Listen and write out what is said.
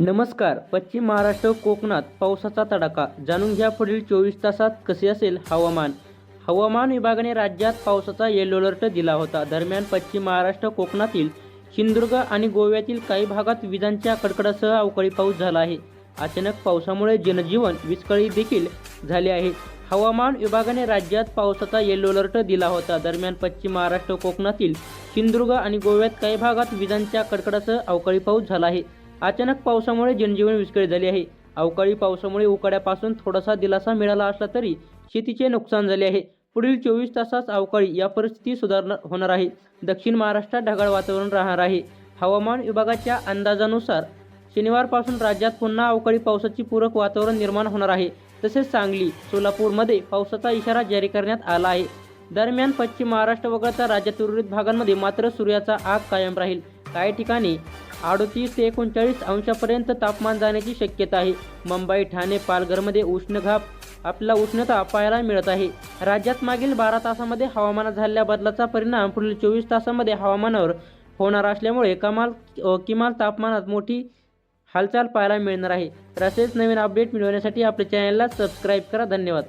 नमस्कार पश्चिम महाराष्ट्र कोकणात पावसाचा तडाखा. जाणून घ्या पुढील चोवीस तासात कसे असेल हवामान. हवामान विभागाने राज्यात पावसाचा येलो अलर्ट दिला होता. दरम्यान पश्चिम महाराष्ट्र कोकणातील सिंधुदुर्ग आणि गोव्यातील काही भागात विजांच्या कडकडासह अवकाळी पाऊस झाला आहे. अचानक पावसामुळे जनजीवन विस्कळीत देखील झाले आहे. हवामान विभागाने राज्यात पावसाचा येलो अलर्ट दिला होता. दरम्यान पश्चिम महाराष्ट्र कोकणातील सिंधुदुर्ग आणि गोव्यात काही भागात विजांच्या कडकडासह अवकाळी पाऊस झाला आहे. अचानक पावसामुळे जनजीवन विस्कळीत झाले आहे. अवकाळी पावसामुळे उकाड्यापासून थोडासा दिलासा मिळाला असला तरी शेतीचे नुकसान झाले आहे. पुढील चोवीस तासात अवकाळी या परिस्थिती सुधारणार होणार आहे. दक्षिण महाराष्ट्रात ढगाळ वातावरण राहणार आहे. हवामान विभागाच्या अंदाजानुसार शनिवारपासून राज्यात पुन्हा अवकाळी पावसाची पूरक वातावरण निर्माण होणार आहे. तसेच सांगली सोलापूरमध्ये पावसाचा इशारा जारी करण्यात आला आहे. दरम्यान पश्चिम महाराष्ट्र वगळता राज्यात उर्वरित भागांमध्ये मात्र सूर्याचा आग कायम राहील. काही ठिकाणी अडतीस ते एकोणचाळीस अंशापर्यंत तापमान जाण्याची शक्यता आहे. मुंबई ठाणे पालघरमध्ये उष्णघाप. आपल्याला उष्णता पाहायला मिळत आहे. राज्यात मागील बारा तासामध्ये हवामानात झालेल्या बदलाचा परिणाम पुढील चोवीस तासामध्ये हवामानावर होणार असल्यामुळे कमाल किमाल किमान तापमानात मोठी हालचाल पाहायला मिळणार आहे. तसेच नवीन अपडेट मिळवण्यासाठी आपल्या चॅनलला सबस्क्राईब करा. धन्यवाद.